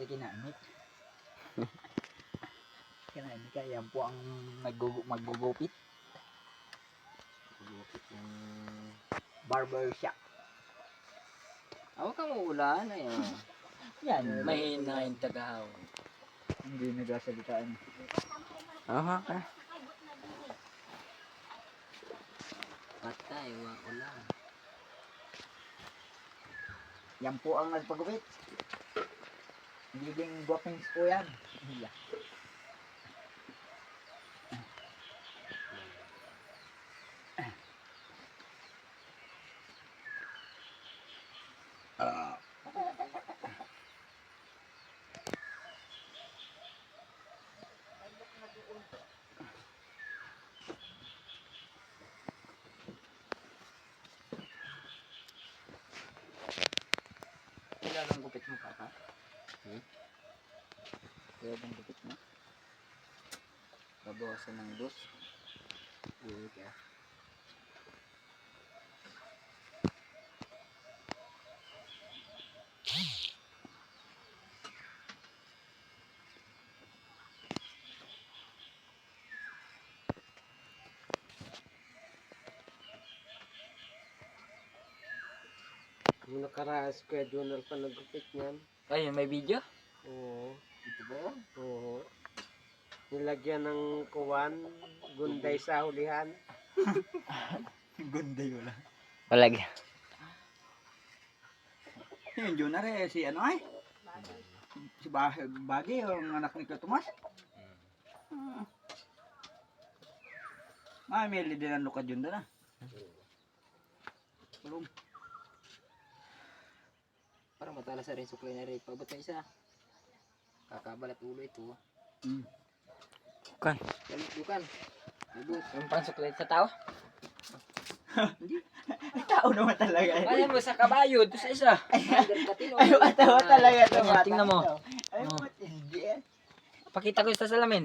Pati kinainit. kinainit ka, yan po ang naggugu maggugupit. Gupit ng... Barber shop. Ako ka maulan ay oh. Yan. Mahina yung tagahawon. Hindi nagsasalita. Aha ka. Patay, wa ulan. Yan po ang nagpagupit. Nagiging guwapings po yan. Yeah. Kailan ang gupit mo kaka? Kaya ang gupit mo. Babawasan ng dos. Uy, kaya. Yung nakaraan, Square Journal pa nagupit niyan. Ay, may video? Oo. Ito ba yan? Oo. Nilagyan ng kuwan, gunday sa hulihan. Gunday wala. Walag. Yun, yun na rin. Si ano ay? Si bah Bagi, yung anak ni Katumas. Ah. Ah, may din ang lukad yun doon ah. Tulong. Matala sa rin suklay na rin. Pabot na isa. Kakabalat ulo ito. Mm. Kan. Galit dukan. Ibut. Yung pansuklay sa tao. Ay, tao naman talaga. eh. Kaya mo sa kabayo. Ito sa isa. Ay, matawa talaga ito. Bata tingnan mo. Ay, Oh. matindi eh. Pakita ko sa salamin.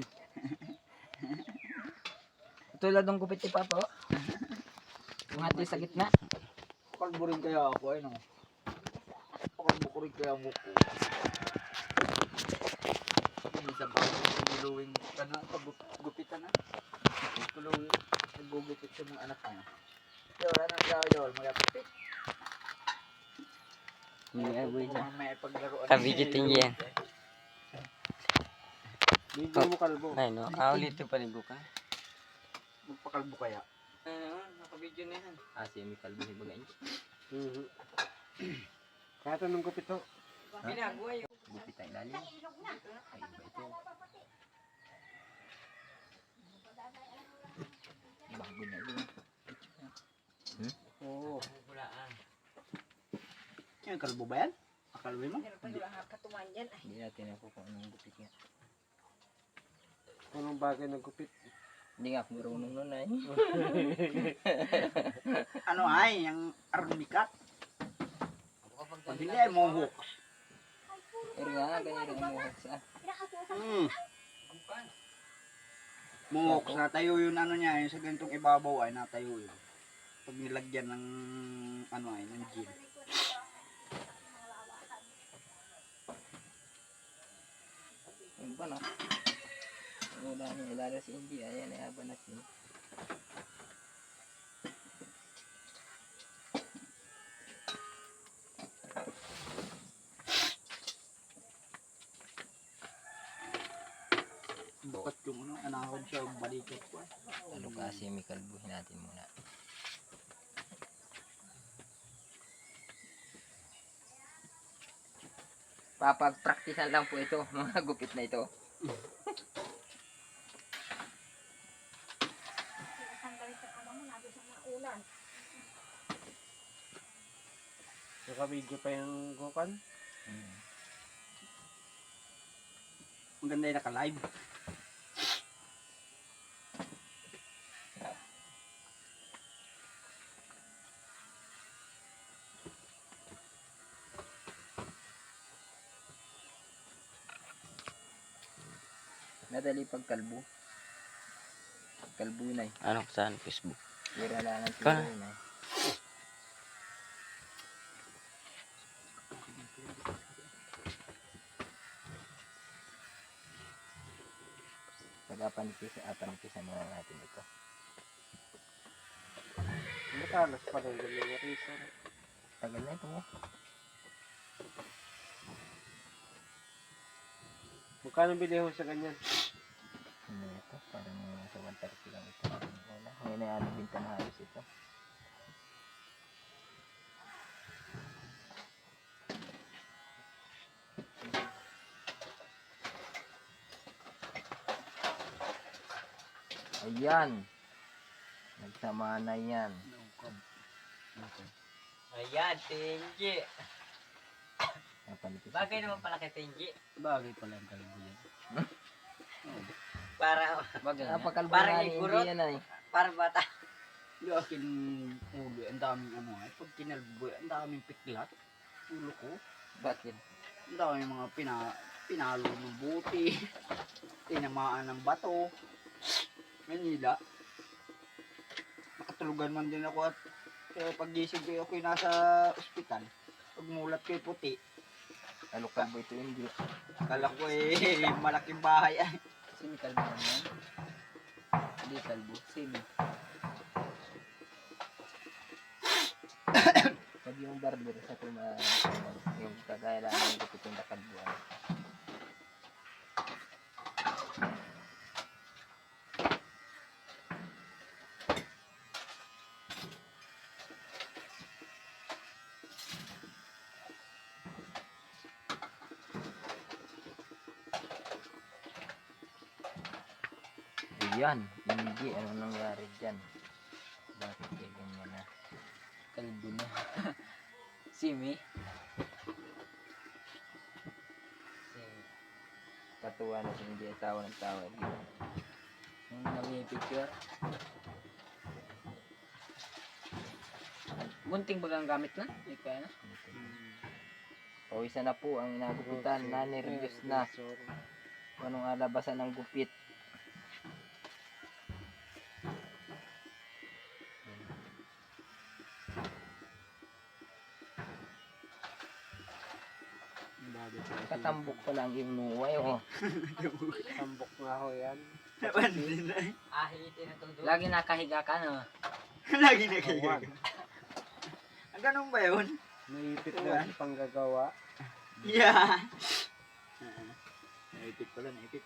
Tulad ng gupit ni Papa. oh. Yung hati sa gitna. Kalbo rin kaya ako, ay no. Rin kaya mo ko. Minsan pa ako kumuluwing ano, pagupitan na. Kulawin, nagugupit sa mga anak niya. Yun, anong gawin yun? Magapit. Hindi aboy dyan. Kung may paglaruan. Kabigitin yan. Video mo kalbo. Ay no. Ah, ulit yung paligukan. Magpakalbo kaya. Ano, naka-video na yan. Ah, si Emi Kalbo si Bagay. Mhm. Kaya ito nung gupit to. Ginagawa yun. Gupit ang ilalim. Ay, iba ito. Bago na yun. Oo. Yung kalbo ba yan? Akalbo mo? Hindi. Hindi natin ako kung anong gupit nga. Anong bagay nagupit? Hindi nga ako marunong nun ay. Ano ay, yung armikat. Hindi mohawk. Pero nga, ganyan ang muhak sa. Mm. Mohawk, natayo yun ano niya, yung sa ganitong ibabaw ay natayo yun. Pag nilagyan ng ano ay, ng gin. Yung ba no? Wala niya ilala si Indy. Ayan ay aba natin. Bukat yung ano, anahod siya, balikat ko. Ano kasi Emi Kalbuhin natin muna. Papag-practicean lang po ito. Mga gupit na ito. Naka-video pa yung gukan. Ang ganda yung naka-live. madali pag kalbo. Kalbo na eh. Ano saan? Facebook? Tira lang ang tira na eh. Pagkapanipis, ah, panipisan muna natin ito. Matalas pa rin yung eraser. Tagal na ito oh. mo. Magkano bili ho sa ganyan? Ano ito? Parang nasa 130 lang ito. Wala. Ngayon ay ano binta na halos ito. Ayan. Nagsama na yan. Ayan, Tenji. Bagay naman pala kay Tenji. Bagay pala ang kalbo yan. Para, Bagay na. Napakalbo Parang na ni igurot. India na eh. para bata. Yung akin ulo, ang daming ano ay. Pag kinalbo, ang daming piklat. Ulo ko. Bakit? Ang daming mga pina, pinalo ng buti. Tinamaan ng bato. Manila. Nakatulugan man din ako at kaya pagising ko ako'y nasa ospital. Pagmulat ko'y puti. Ano kalbo ito hindi. Kala ko eh, malaking bahay ay. Sino kalbo naman? Hindi kalbo. Sino? Pag yung barber sa tuma, yung kagaya lang ng gupit yung nakalbuan. Ayan, hindi. Ano nangyari dyan? Bakit kaya ganyan na? Kalbo na. Simi? Simi. Katuwa na si hindi tawa ng tawa. Yung nami picture. Munting bagang gamit na? Hindi kaya na? Pawisan na po ang inagupitan. Nanervyos na. Anong alabasan ng gupit. Katambok pa lang yung nuway. Oh. Tambok nga ho yan. Ahitin na todo. Lagi nakahiga ka no? Lagi na kayo. Huwag. Ang ganun ba yun? Naipit na sa panggagawa. Yeah. Naipit pala, naipit.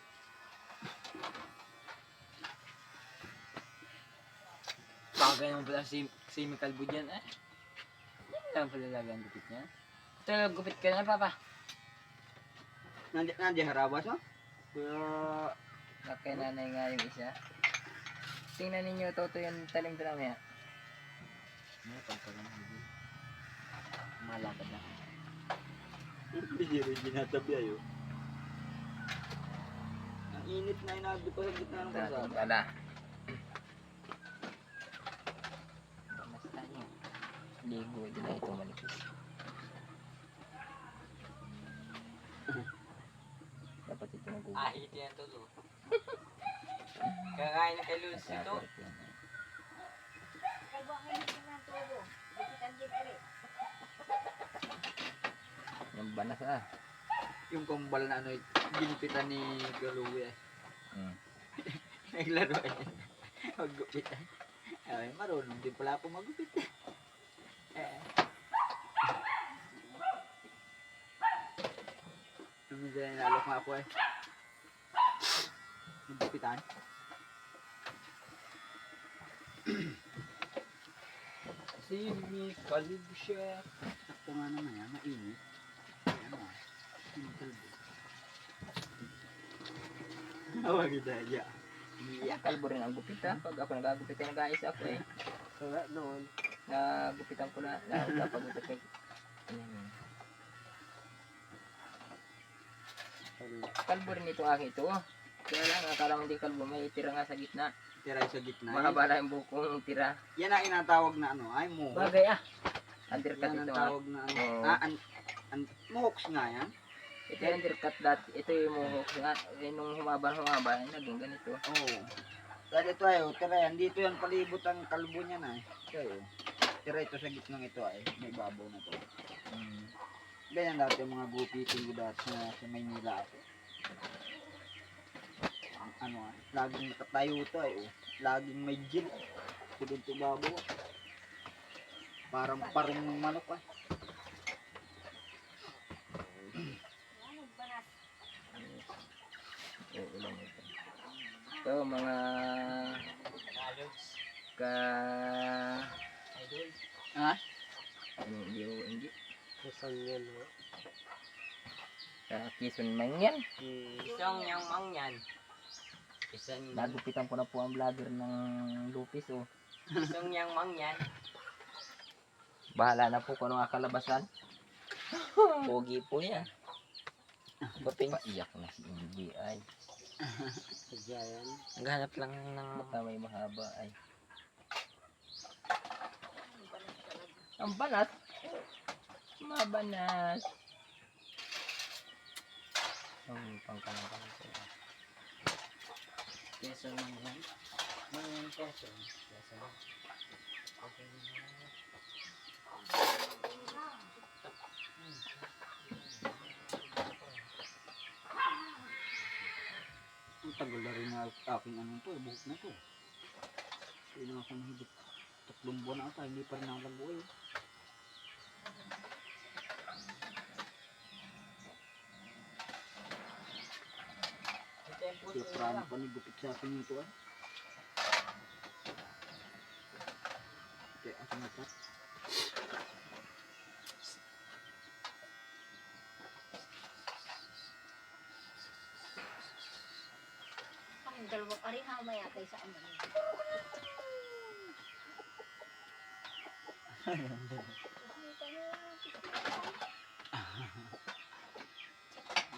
Bagay naman pala si, si Kalbo dyan eh. Yan pala lagi ang gupit niya. Ito gupit ka na papa. Nandiyan, nandiyan harabas mo? Kaya Kay nanay nga yung isa. Tingnan ninyo, toto yung talim ko namin. Ano, pagkagan mo. Malakad na. Hindi rin ginatabi ayo. Ang init na inabi ko sa gitna ng kasama. pala. Basta nyo. Ligo din na ito manipis. Dapat ito nagugot. Ahitin na todo. Kakain na kay Luz ito. Yung banas ah. Yung kumbal na ano, ginipitan ni Galuwi eh. Mm. Naglaro eh. Maggupit eh. Ay, marunong din pala ako magupit eh. Eh. Minsan nalok nga ako eh. Maggupitan. si Miss Kalib siya. Sakto nga naman yan, mainit. Ano ah, yung kalbo. Awag ito, ya. Yeah, kalbo rin ang gupit ha. Pag ako nagagupit ay nag-aayos ako eh. Kaya noon. Nagupitan ko na. Nakapagupit ko. Mm. Kalbo rin ito aking ito. Kaya lang, akala mo hindi kalbo. May tira nga sa gitna. Tira sa gitna. Mahaba lang yung bukong tira. Yan ang inatawag na ano, ay muhok. Bagay ah. Undercut Yan ang ito tawag na ano. Oo. Ah, an, an, muhoks nga yan. Ito yung undercut dati. Ito yung muhok nga. Eh, nung humaba humaba, eh, naging ganito. Oo. Dahil ito ay, oh, tira yan. Dito yan palibot ang kalbo niya na eh. Ito oh. Tira ito sa gitnang ito ay, may babaw na to. Mm. Ganyan dati yung mga gupitin ko dati sa, sa Maynila ako. ano ah, laging nakatayo tayo. Laging may gin. Sigod to babo. Parang parang ng manok ah. Uulan ito. Ito, mga ka... Ha? Ano, hindi, oh, hindi. Kusan yan, no? Ka Quezon man yan. Hmm. Isang yang mang yan. Isang Nagupitan ko na po ang vlogger ng Lupis, oh. isang yang mang yan. Bahala na po kung ano ang kalabasan. Pogi po yan. Baping iyak na si Indy ay. Sadya yan. Naghanap lang ng... Baka may mahaba ay. Ang banat. Mabanat. Ang pangkanang. Quezon mang yan. Mang yan Quezon. Quezon. Okay. Ang tagal na rin na aking ano to, eh, buhok na to. Hindi na ako nahigit tatlong buwan ata, hindi pa rin nakalago eh. Prano pa nigupit sa akin nito ah. Kaya ako natat. Ang dalawang ari mamaya tayo sa amin.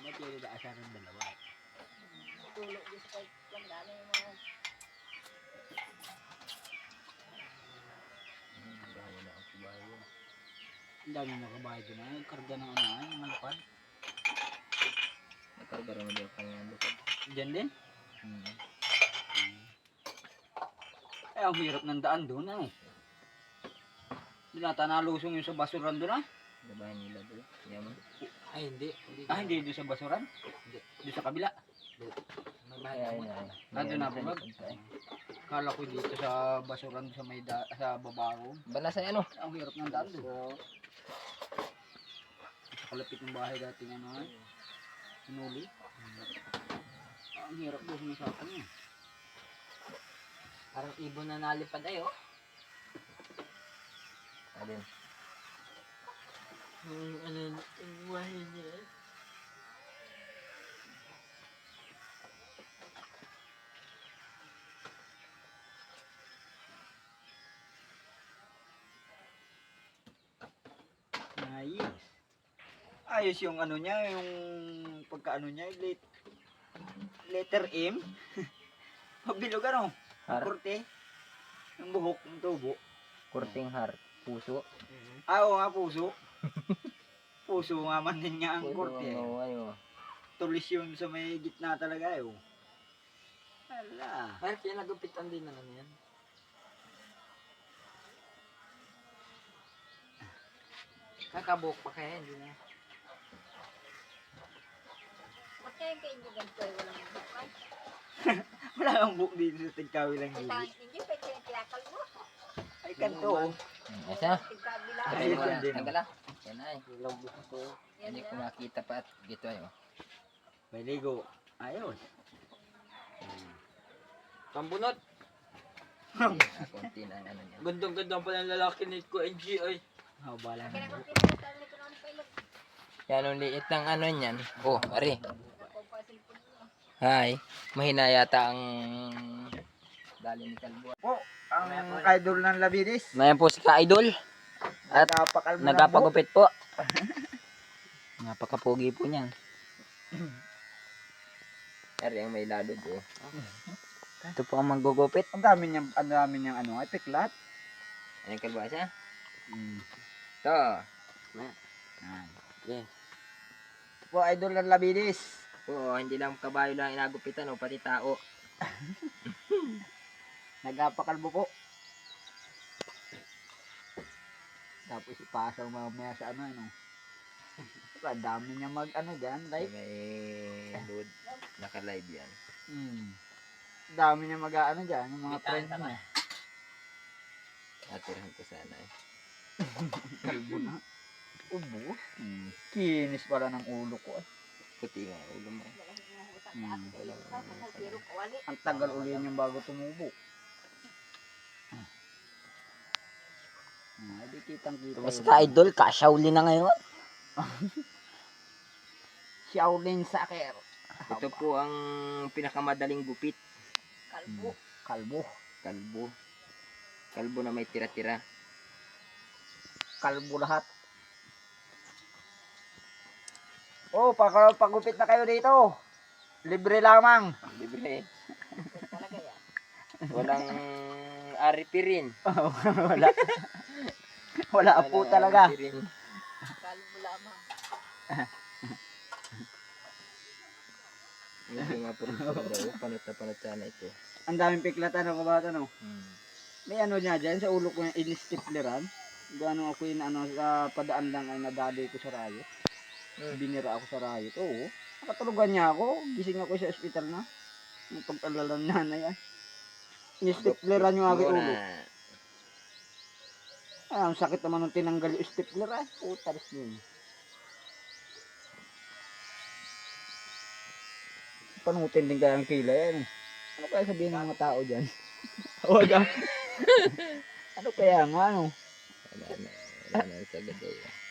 Ba't yung nag-aasa ng dalawa? Tulog din sa pagkandaan ng mga ang dami na kabahay doon ay karga ng ano ay, ng malapad. Nakarga rin mo kanya lupad. Diyan din? Hmm. Eh, ang hirap ng daan doon ay. Hindi nata nalusong yung sa basuran doon ah. Gabahan nila doon. Yaman. Ay, hindi. Hindi. Ah, hindi doon sa basuran? Hindi. Doon sa kabila. May Ay, bahay ay, mo. ay. Nandun na po, eh. Kala ko dito sa basuran sa may da, sa babago. Bala sa ano? Ang hirap ng daan doon. Sa kalapit ng bahay dating ano ay. Sinuli. Ang hirap doon sumasapan niya. Parang ibon na nalipad ay, oh. Alin. Yung ano, yung bahay niya. Ayos. Ayos yung ano niya, yung pagkaano niya, let letter M. Pabilog ano? Har. Kurte. Yung buhok ng tubo. Kurting heart. Puso. Ah, oo nga, puso. puso nga man din nga ang Puso kurte. ang maway, oh. Tulis yun sa may gitna talaga eh. oh. Hala. Ay, kaya nagupitan din na ano yan. Kakabuk pa kaya, hindi na. Ba't kaya hindi ay walang bukay? Wala kang buhok dito sa tigkawi lang Ay, hindi, pwede yung mo. Ay, kanto. oh. Hmm, Asa? Tigkabila. Ay, Ayun yan na. din, oh. Tagala. Yan ay. Yan Hindi ko na. makita pa at dito ay, oh. May ligo. Ayos. Pambunot. Ah, Konti na ang ano niya. Gandang-ganda pa ng lalaki ni ko, NGI. Haba lang. Kaya kung tinatali ko naman pa yung Yan ang liit ng ano niyan. Oh, mo. Hi. Mahina yata ang dali ni Kalbo. Po, ang idol ng Labiris. Mayan po si Ka-Idol. At. Nagkapagupit po. Napakapogi po niyan. Ari ang may lalod oh. Ito po ang manggugupit. Ang dami niyang, ang dami niyang ano, ay piklat. Yung kalbasa? Mm. Ito. Yan. Yes. Po, idol ng Labiris. Oo, hindi lang kabayo lang inagupitan o pati tao. Nagkapakalbo po. Tapos ipasaw mamaya sa ano, ano. Ang dami niya mag, ano dyan, like. May load. Naka-live yan. Mm. dami niya mag-ano dyan, yung mga friends mo. Natirahan ko sana eh. Kalbo na. Ubo? Hmm. Kinis pala ng ulo ko eh. Puti nga ulo mo. Hmm. Kawali. Ang tagal uli yung bago tumubo. Ah, di kitang kita. Mas ka-idol, ka-Shaolin na ngayon. Shaolin Saker. Ito po ang pinakamadaling gupit. Kalbo. Kalbo. Kalbo. Kalbo na may tira-tira. Kalbo lahat. Oh, pag pagupit na kayo dito. Libre lamang. Libre. Talaga yan. Walang aripi rin. Wala. Wala po talaga. rin. Kalbo lamang. Hindi nga po daw. Panat na panat sana ito. Ang daming piklatan ako ba ano? Hmm. May ano niya dyan, sa ulo ko yung in-stipleran. Gano'n ako yung ano, sa padaan lang ay nadali ko sa rayo. Binira ako sa rayo. Oo. Nakatulugan niya ako. Gising ako sa ospital na. Pag-alala ng nanay ay. In-stipleran yung aking ulo. Ay, ang sakit naman nung tinanggal yung stapler ay. Putaris din. Panutin din kaya ang kilay. Ano, ano kaya sabihin ng mga tao dyan? Huwag ah. ano kaya nga ano? Wala na. Wala na sa gaday.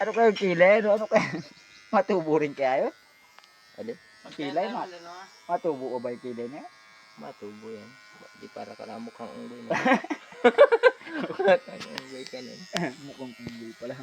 Ano kayo kilay? Ano, ano kayo? Matubo rin kaya yun? Ano? Kilay? Mat matubo ba yung kilay niya? Matubo yan. Di para ka na mukhang unggoy mo. mukhang unggoy ka nun. mukhang unggoy pala.